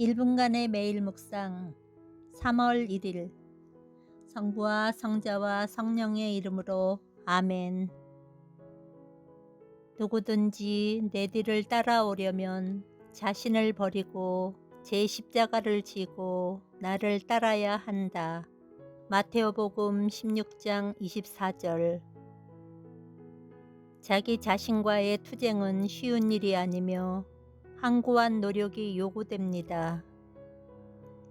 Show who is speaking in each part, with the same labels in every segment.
Speaker 1: 1분간의 매일 묵상 3월 1일. 성부와 성자와 성령의 이름으로 아멘. 누구든지 내 뒤를 따라오려면 자신을 버리고 제 십자가를 지고 나를 따라야 한다. 마테오복음 16장 24절. 자기 자신과의 투쟁은 쉬운 일이 아니며 항구한 노력이 요구됩니다.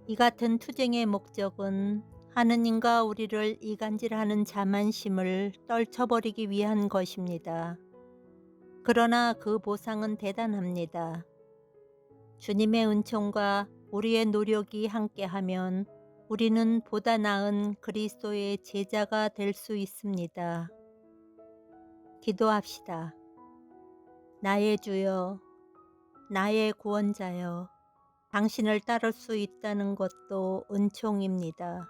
Speaker 1: 이 같은 투쟁의 목적은 하느님과 우리를 이간질하는 자만심을 떨쳐버리기 위한 것입니다. 그러나 그 보상은 대단합니다. 주님의 은총과 우리의 노력이 함께하면 우리는 보다 나은 그리스도의 제자가 될 수 있습니다. 기도합시다. 나의 주여, 나의 구원자여, 당신을 따를 수 있다는 것도 은총입니다.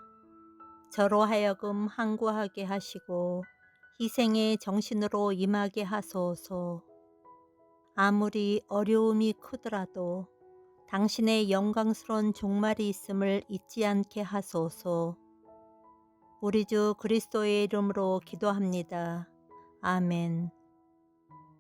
Speaker 1: 저로 하여금 항구하게 하시고 희생의 정신으로 임하게 하소서. 아무리 어려움이 크더라도 당신의 영광스러운 종말이 있음을 잊지 않게 하소서. 우리 주 그리스도의 이름으로 기도합니다. 아멘.